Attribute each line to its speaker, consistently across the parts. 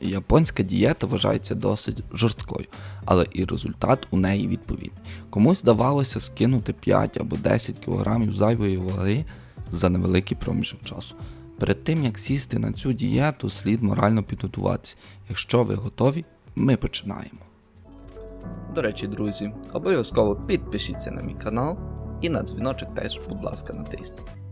Speaker 1: Японська дієта вважається досить жорсткою, але і результат у неї відповідний. Комусь здавалося скинути 5 або 10 кг зайвої ваги за невеликий проміжок часу. Перед тим як сісти на цю дієту, слід морально підготуватися. Якщо ви готові, ми починаємо. До речі, друзі, обов'язково підпишіться на мій канал і на дзвіночок теж, будь ласка, натисніть.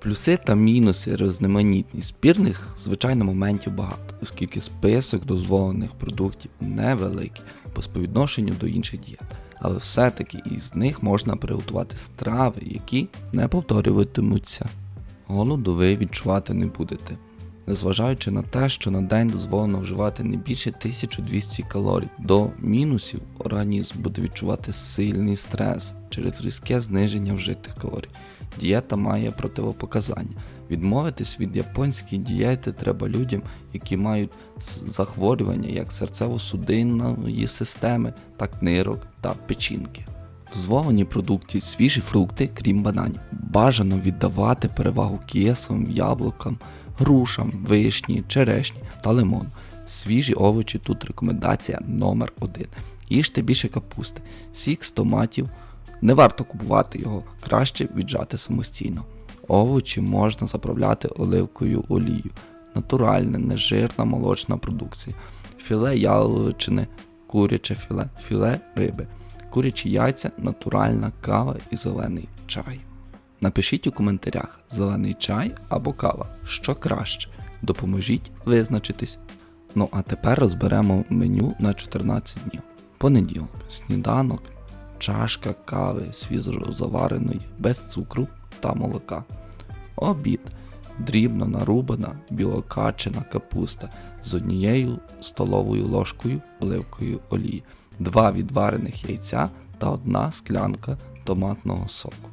Speaker 1: Плюси та мінуси різноманітність спірних, звичайно, моментів багато, оскільки список дозволених продуктів невеликий по співвідношенню до інших дієт, але все-таки із них можна приготувати страви, які не повторюватимуться. Голоду ви відчувати не будете, незважаючи на те, що на день дозволено вживати не більше 1200 калорій. До мінусів організм буде відчувати сильний стрес через різке зниження вжитих калорій. Дієта має противопоказання. Відмовитись від японської дієти треба людям, які мають захворювання як серцево-судинної системи, так нирок та печінки. Дозволені продукти свіжі фрукти, крім бананів. Бажано віддавати перевагу кислим, яблукам, грушам, вишні, черешні та лимону. Свіжі овочі тут рекомендація номер 1 Їжте більше капусти, сік з томатів. Не варто купувати його, краще віджати самостійно. Овочі можна заправляти оливковою олією, натуральна, нежирна молочна продукція, філе яловичини, куряче філе, філе риби, курячі яйця, натуральна кава і зелений чай. Напишіть у коментарях зелений чай або кава, що краще. Допоможіть визначитись. Ну а тепер розберемо меню на 14 днів. Понеділок, сніданок, чашка кави свіжозавареної без цукру та молока. Обід дрібно нарубана білокачена капуста з однією столовою ложкою оливкової олії, два відварених яйця та одна склянка томатного соку.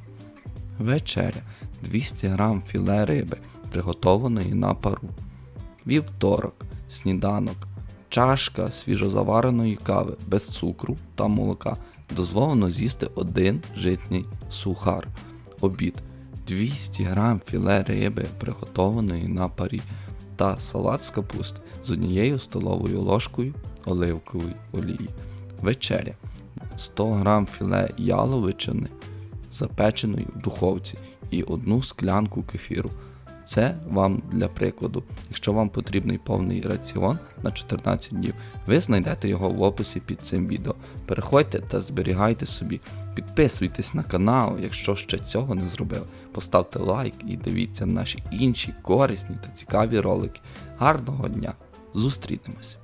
Speaker 1: Вечеря 200 г філе риби, приготованої на пару. Вівторок, сніданок, чашка свіжозавареної кави без цукру та молока. Дозволено з'їсти один житній сухар. Обід 200 г філе риби, приготованої на парі, та салат з капусти з однією столовою ложкою оливкової олії. Вечеря 100 г філе яловичини, запеченої в духовці, і одну склянку кефіру. Це вам для прикладу. Якщо вам потрібний повний раціон на 14 днів, ви знайдете його в описі під цим відео. Переходьте та зберігайте собі. Підписуйтесь на канал, якщо ще цього не зробили. Поставте лайк і дивіться наші інші корисні та цікаві ролики. Гарного дня! Зустрінемось!